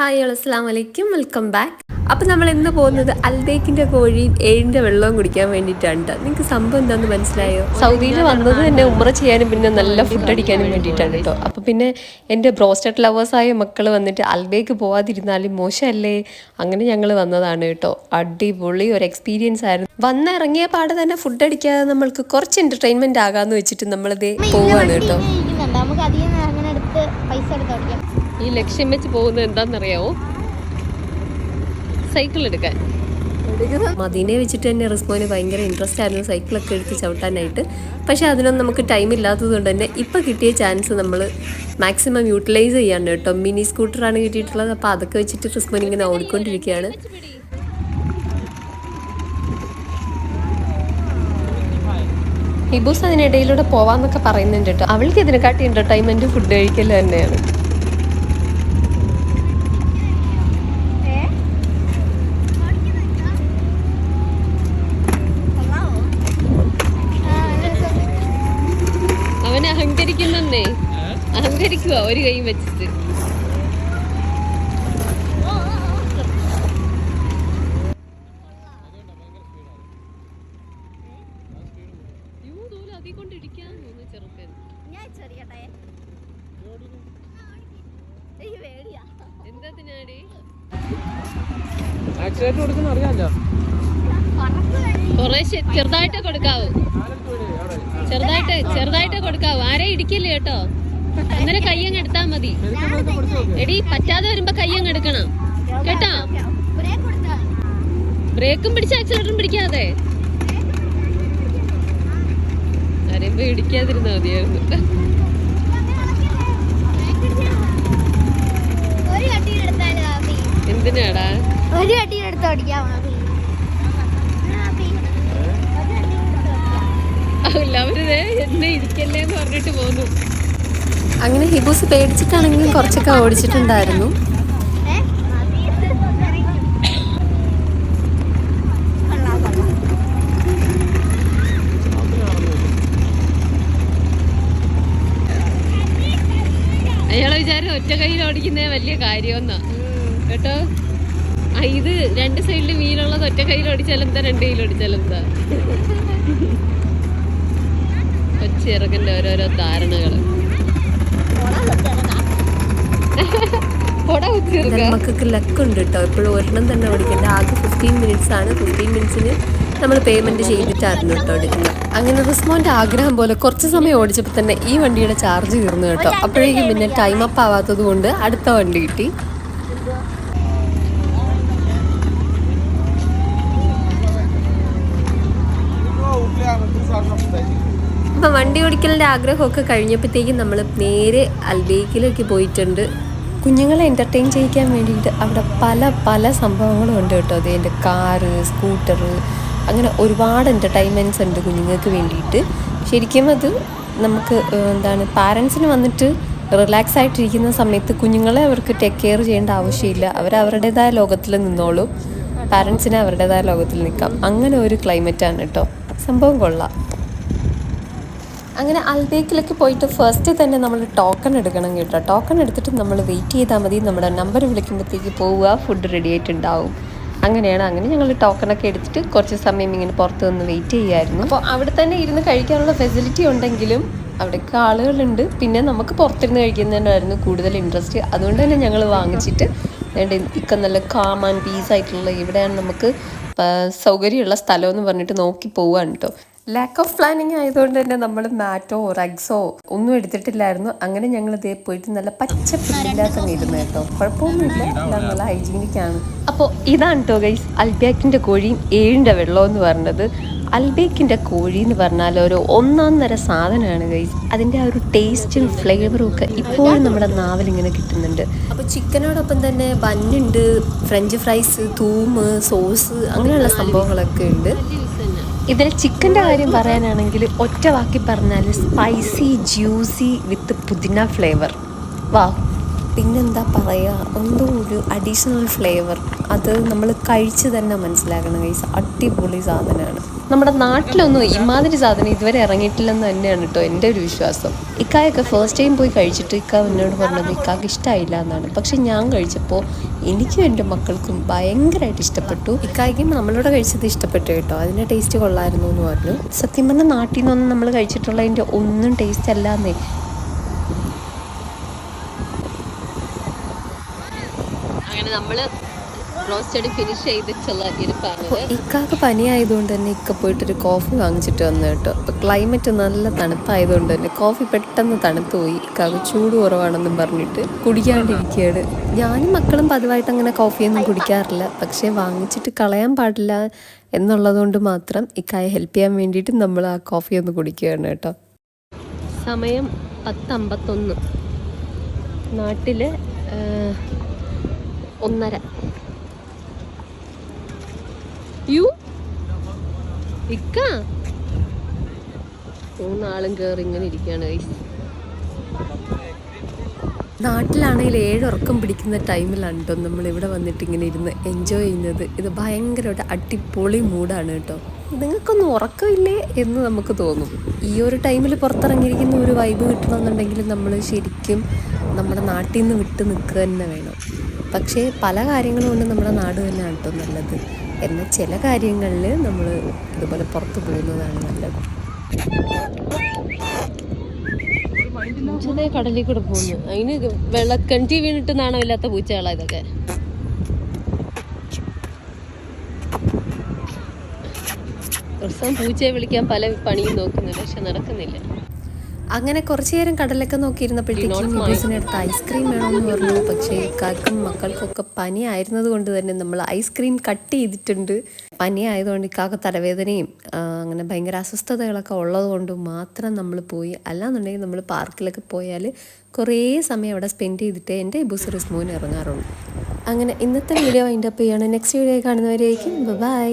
Hi hello അസ്സാം വലൈക്കും welcome back അപ്പം നമ്മൾ ഇന്ന് പോകുന്നത് അൽബേക്കിന്റെ കോഴി ഏഴിന്റെ വെള്ളവും കുടിക്കാൻ വേണ്ടിയിട്ടാണ്. ട്ടോ. നിങ്ങൾക്ക് സംഭവം എന്താണെന്ന് മനസ്സിലായോ? സൗദിയിൽ വന്നത് തന്നെ ഉമ്ര ചെയ്യാനും പിന്നെ നല്ല ഫുഡ് അടിക്കാനും വേണ്ടിയിട്ടാണ് കേട്ടോ. അപ്പം പിന്നെ എന്റെ ബ്രോസ്റ്റഡ് ലവേഴ്സായ മക്കൾ വന്നിട്ട് അൽബേക്ക് പോവാതിരുന്നാലും മോശമല്ലേ? അങ്ങനെ ഞങ്ങൾ വന്നതാണ് കേട്ടോ. അടിപൊളി ഒരു എക്സ്പീരിയൻസ് ആയിരുന്നു. വന്നിറങ്ങിയ പാടെ തന്നെ ഫുഡ് അടിക്കാതെ നമ്മൾക്ക് കുറച്ച് എന്റർടൈൻമെന്റ് ആകാമെന്ന് വെച്ചിട്ട് നമ്മളിത് പോവാണ് കേട്ടോ. നമുക്ക് അധികം അങ്ങനെ എടുത്ത് പൈസ എടുത്ത് ഈ ലക്ഷ്യം വെച്ച് പോകുന്നത് എന്താണെന്നറിയാവോ? സൈക്കിൾ എടുക്കാൻ. മദീനെ വെച്ചിട്ട് തന്നെ റിസ്മോന് ഭയങ്കര ഇൻട്രസ്റ്റ് ആയിരുന്നു. സൈക്കിളൊക്കെ എടുത്ത് ചവിട്ടാനായിട്ട്. പക്ഷെ അതിനൊന്നും നമുക്ക് ടൈം ഇല്ലാത്തത് കൊണ്ട് തന്നെ ഇപ്പം കിട്ടിയ ചാൻസ് നമ്മൾ മാക്സിമം യൂട്ടിലൈസ് ചെയ്യാണ് കേട്ടോ. മിനി സ്കൂട്ടറാണ് കിട്ടിയിട്ടുള്ളത്. അപ്പോൾ അതൊക്കെ വെച്ചിട്ട് റിസ്മോൻ ഇങ്ങനെ ഓടിക്കൊണ്ടിരിക്കുകയാണ്. ഹിബൂസ് അതിനിടയിലൂടെ പോവാന്നൊക്കെ പറയുന്നുണ്ട് കേട്ടോ. അവൾക്ക് ഇതിനെക്കാട്ടി എന്റർടൈൻമെന്റ് ഫുഡ് കഴിക്കൽ തന്നെയാണ്. അഹങ്കരിക്കുന്നേ അഹങ്കരിക്കുക ഒരു കൈ വെച്ചിട്ട്. ചെറുതായിട്ട് കൊടുക്കാവൂ. ചെറുതായിട്ട് ചെറുതായിട്ട് കൊടുക്കാവൂ. ആരെ ഇടിക്കില്ല കേട്ടോ? അന്നേരം കയ്യങ്ങ് എടുത്താ മതി. എടി പറ്റാതെ വരുമ്പോ കയ്യങ്ങ് എടുക്കണം. കേട്ടോ? ബ്രേക്ക് പിടിച്ച ആക്സിലേറ്ററും പിടിക്കാതെ. ആരെയും ഇടിക്കാതിരുന്നാ മതിയായിരുന്നു. എന്തിനാടാ? ഒരു കട്ടിയിൽ എടുത്ത് ഓടിക്കാം ആപ്പി ആപ്പി ഒരു കട്ടിയിൽ എടുത്ത് ഓടിക്കാം അവർ എന്നെ ഇരിക്കല്ലേ എന്ന് പറഞ്ഞിട്ട് പോന്നു. അങ്ങനെ ഹിബൂസ് പേടിച്ചിട്ടാണെങ്കിലും കുറച്ചൊക്കെ ഓടിച്ചിട്ടുണ്ടായിരുന്നു. അയാളെ വിചാരം ഒറ്റ കയ്യിൽ ഓടിക്കുന്നേ വലിയ കാര്യമെന്നാ. കേട്ടോ? ആ ഇത് രണ്ട് സൈഡിൽ മീനുള്ളത് ഒറ്റ കയ്യിൽ ഓടിച്ചാലെന്താ രണ്ട് കയ്യിൽ ഓടിച്ചാലെന്താ കൊച്ചിറക്കന്റെ ഓരോരോ ധാരണകൾ മക്കൾക്ക് ലക്കുണ്ട് കേട്ടോ എപ്പോഴും ഒരെണ്ണം തന്നെ ഓടിക്കേണ്ട. ആകെ ഫിഫ്റ്റീൻ മിനിറ്റ്സ് ആണ്. ഫിഫ്റ്റീൻ മിനിറ്റ്സിന് നമ്മൾ പേയ്മെന്റ് ചെയ്തിട്ടായിരുന്നു കേട്ടോ എടുക്കുന്നത്. അങ്ങനെ റിസ്മോന്റെ ആഗ്രഹം പോലെ കുറച്ച് സമയം ഓടിച്ചപ്പോൾ തന്നെ ഈ വണ്ടിയുടെ ചാർജ് തീർന്നു കേട്ടോ. അപ്പോഴേക്കും പിന്നെ ടൈം അപ്പ് ആവാത്തത് കൊണ്ട് അടുത്ത വണ്ടി കിട്ടി. അപ്പൊ വണ്ടി ഓടിക്കലിന്റെ ആഗ്രഹമൊക്കെ കഴിഞ്ഞപ്പോഴത്തേക്കും നമ്മൾ നേരെ അൽബേക്കിലേക്ക് പോയിട്ടുണ്ട്. കുഞ്ഞുങ്ങളെ എന്റർടൈൻ ചെയ്യിക്കാൻ വേണ്ടിയിട്ട് അവിടെ പല പല സംഭവങ്ങളും ഉണ്ട് കേട്ടോ. അതിന്റെ കാറ് സ്കൂട്ടർ അങ്ങനെ ഒരുപാട് എന്റർടൈൻമെന്റ്സ് ഉണ്ട് കുഞ്ഞുങ്ങൾക്ക് വേണ്ടിയിട്ട്. ശരിക്കും അത് നമുക്ക് എന്താണ് പാരൻസിന് വന്നിട്ട് റിലാക്സ് ആയിട്ടിരിക്കുന്ന സമയത്ത് കുഞ്ഞുങ്ങളെ അവർക്ക് ടേക്ക് കെയർ ചെയ്യേണ്ട ആവശ്യമില്ല. അവർ അവരുടേതായ ലോകത്തിൽ നിന്നോളൂ. പാരൻസിന് അവരുടേതായ ലോകത്തിൽ നിൽക്കാം. അങ്ങനെ ഒരു ക്ലൈമറ്റാണ് കേട്ടോ. സംഭവം കൊള്ളാം. അങ്ങനെ അൽബേക്കിലൊക്കെ പോയിട്ട് ഫസ്റ്റ് തന്നെ നമ്മൾ ടോക്കൺ എടുക്കണം കേട്ടോ. ടോക്കൺ എടുത്തിട്ട് നമ്മൾ വെയിറ്റ് ചെയ്താൽ മതി. നമ്മുടെ നമ്പർ വിളിക്കുമ്പോഴത്തേക്ക് പോവുക ഫുഡ് റെഡി ആയിട്ടുണ്ടാവും. അങ്ങനെയാണ്. അങ്ങനെ ഞങ്ങൾ ടോക്കണൊക്കെ എടുത്തിട്ട് കുറച്ച് സമയം ഇങ്ങനെ പുറത്ത് നിന്ന് വെയിറ്റ് ചെയ്യായിരുന്നു. അപ്പോൾ അവിടെ തന്നെ ഇരുന്ന് കഴിക്കാനുള്ള ഫെസിലിറ്റി ഉണ്ടെങ്കിലും അവിടേക്ക് ആളുകളുണ്ട്. പിന്നെ നമുക്ക് പുറത്തിരുന്ന് കഴിക്കുന്നതിനായിരുന്നു കൂടുതൽ ഇൻട്രസ്റ്റ് അതുകൊണ്ട് തന്നെ ഞങ്ങൾ വാങ്ങിച്ചിട്ട് വേണ്ട ഇക്ക നല്ല കാം ആൻഡ് പീസ് ആയിട്ടുള്ള ഇവിടെയാണ് നമുക്ക് സൗകര്യമുള്ള സ്ഥലമെന്ന് പറഞ്ഞിട്ട് നോക്കി പോവാണ് കേട്ടോ. ലാക്ക് ഓഫ് പ്ലാനിങ് ആയതുകൊണ്ട് തന്നെ നമ്മൾ മാറ്റോ റഗ്സോ ഒന്നും എടുത്തിട്ടില്ലായിരുന്നു. അങ്ങനെ ഞങ്ങൾ ഇതേ പോയിട്ട് നല്ല പച്ചപ്പില്ലാത്ത ഇരുന്ന് കേട്ടോ. കുഴപ്പമൊന്നുമില്ല. നല്ല ഹൈജീനിക് ആണ് അപ്പോൾ ഇതാണ് കേട്ടോ ഗൈസ് അൽബാക്കിന്റെ കോഴിയും ഏഴിന്റെ വെള്ളം എന്ന് പറഞ്ഞത്. അൽബേക്കിന്റെ കോഴി എന്ന് പറഞ്ഞാൽ ഒരു ഒന്നാം സാധനമാണ് ഗൈസ് അതിന്റെ ആ ഒരു ടേസ്റ്റും ഫ്ലേവറും ഒക്കെ ഇപ്പോഴും നമ്മുടെ നാവിൽ ഇങ്ങനെ കിട്ടുന്നുണ്ട്. അപ്പോൾ ചിക്കനോടൊപ്പം തന്നെ ബന്നുണ്ട് ഫ്രഞ്ച് ഫ്രൈസ് തൂമ് സോസ് അങ്ങനെയുള്ള സംഭവങ്ങളൊക്കെ ഉണ്ട്. ഇതിൽ ചിക്കന്റെ കാര്യം പറയാനാണെങ്കിൽ ഒറ്റ വാക്കി പറഞ്ഞാൽ സ്പൈസി ജ്യൂസി വിത്ത് പുതിന ഫ്ലേവർ വാ പിന്നെന്താ പറയുക എന്തോ ഒരു അഡീഷണൽ ഫ്ലേവർ അത് നമ്മൾ കഴിച്ച് തന്നെ മനസ്സിലാക്കണം കൈസ് അടിപൊളി സാധനമാണ്. നമ്മുടെ നാട്ടിലൊന്നും ഇമാതിരി സാധനം ഇതുവരെ ഇറങ്ങിയിട്ടില്ലെന്ന് തന്നെയാണ് കേട്ടോ എന്റെ ഒരു വിശ്വാസം. ഇക്കായൊക്കെ ഫസ്റ്റ് ടൈം പോയി കഴിച്ചിട്ട് ഇക്ക എന്നോട് പറഞ്ഞത് ഇക്കാക്ക് ഇഷ്ടമായില്ല എന്നാണ്. പക്ഷെ ഞാൻ കഴിച്ചപ്പോൾ എനിക്കും എന്റെ മക്കൾക്കും ഭയങ്കരമായിട്ട് ഇഷ്ടപ്പെട്ടു. ഇക്കായ്ക്കും നമ്മളോട് കഴിച്ചത് ഇഷ്ടപ്പെട്ടു കേട്ടോ. അതിന്റെ ടേസ്റ്റ് കൊള്ളായിരുന്നു എന്ന് പറഞ്ഞു. സത്യം പറഞ്ഞാൽ നാട്ടിൽ നിന്നൊന്നും നമ്മൾ കഴിച്ചിട്ടുള്ള കഴിച്ചിട്ടുള്ളതിന്റെ ഒന്നും ടേസ്റ്റ് അല്ലാന്നേ. അങ്ങനെ നമ്മൾ റോസ്റ്റഡ് ഫിനിഷ് ചെയ്തിട്ടുള്ള ഇരിപ്പാണ് ഇക്കാക്ക് പനി ആയതുകൊണ്ട് തന്നെ ഇക്ക പോയിട്ടൊരു കോഫി വാങ്ങിച്ചിട്ട് വന്നു കേട്ടോ. ഇപ്പം ക്ലൈമറ്റ് നല്ല തണുപ്പായതുകൊണ്ട് തന്നെ കോഫി പെട്ടെന്ന് തണുത്തു പോയി ഇക്കാക്ക് ചൂട് കുറവാണെന്നും പറഞ്ഞിട്ട് കുടിക്കാണ്ടിരിക്കുകയാണ് ഞാനും മക്കളും പതിവായിട്ട് അങ്ങനെ കോഫിയൊന്നും കുടിക്കാറില്ല. പക്ഷേ വാങ്ങിച്ചിട്ട് കളയാൻ പാടില്ല എന്നുള്ളതുകൊണ്ട് മാത്രം ഇക്കായെ ഹെൽപ്പ് ചെയ്യാൻ വേണ്ടിയിട്ട് നമ്മൾ ആ കോഫി ഒന്ന് കുടിക്കുകയാണ് കേട്ടോ. സമയം പത്തമ്പത്തൊന്ന്. നാട്ടിൽ ആ, ഒന്നര. യു ഇക്ക? മൂന്നാളും കേറി ഇങ്ങനെ ഇരിക്കുകയാണ്. നാട്ടിലാണെങ്കിൽ ഏഴുറക്കം പിടിക്കുന്ന ടൈമിലാണ് കേട്ടോ നമ്മൾ ഇവിടെ വന്നിട്ട് ഇങ്ങനെ ഇരുന്ന് എൻജോയ് ചെയ്യുന്നത്. ഇത് ഭയങ്കരമായിട്ട് അടിപൊളി മൂഡാണ് കേട്ടോ നിങ്ങൾക്കൊന്നും ഉറക്കമില്ലേ എന്ന് നമുക്ക് തോന്നും. ഈ ഒരു ടൈമിൽ പുറത്തിറങ്ങിയിരിക്കുന്ന ഒരു വൈബ് കിട്ടണമെന്നുണ്ടെങ്കിൽ നമ്മൾ ശരിക്കും നമ്മുടെ നാട്ടിൽ നിന്ന് വിട്ട് നിൽക്കുക തന്നെ വേണം. പക്ഷേ പല കാര്യങ്ങളും കൊണ്ട് നമ്മുടെ നാട് തന്നെയാണ് കേട്ടോ നല്ലത്. എന്നാൽ ചില കാര്യങ്ങളിൽ നമ്മൾ ഇതുപോലെ പുറത്തു പോകുന്നതാണ് നല്ലത്. പൂച്ചതേ കടലിൽ കൂടെ പോകുന്നു. അതിന് വെള്ളക്കണ്ടി വീണിട്ട് നാണമില്ലാത്ത പൂച്ചകളാ ഇതൊക്കെ. ദിവസം പൂച്ചയെ വിളിക്കാൻ പല പണിയും നോക്കുന്നുണ്ട് പക്ഷെ നടക്കുന്നില്ല. അങ്ങനെ കുറച്ചു നേരം കടലൊക്കെ നോക്കിയിരുന്നപ്പോഴത്തേക്കും മിബൂസിന് അടുത്ത് ഐസ്ക്രീം വേണമെന്ന് പറഞ്ഞു. പക്ഷേ ഇക്കാർക്കും മക്കൾക്കൊക്കെ പനി ആയിരുന്നത് കൊണ്ട് തന്നെ നമ്മൾ ഐസ്ക്രീം കട്ട് ചെയ്തിട്ടുണ്ട്. പനി ആയതുകൊണ്ട് ഇക്കാക്ക് തലവേദനയും അങ്ങനെ ഭയങ്കര അസ്വസ്ഥതകളൊക്കെ ഉള്ളതുകൊണ്ട് മാത്രം നമ്മൾ പോയി. അല്ലാന്നുണ്ടെങ്കിൽ നമ്മൾ പാർക്കിലൊക്കെ പോയാൽ കുറേ സമയം അവിടെ സ്പെൻഡ് ചെയ്തിട്ട് എന്റെ ബുസ് റിസ്മോന് ഇറങ്ങാറുള്ളൂ. അങ്ങനെ ഇന്നത്തെ വീഡിയോ വൈൻഡപ്പ് ചെയ്യാണ്. നെക്സ്റ്റ് വീഡിയോ കാണുന്നവരേക്കും. ബൈ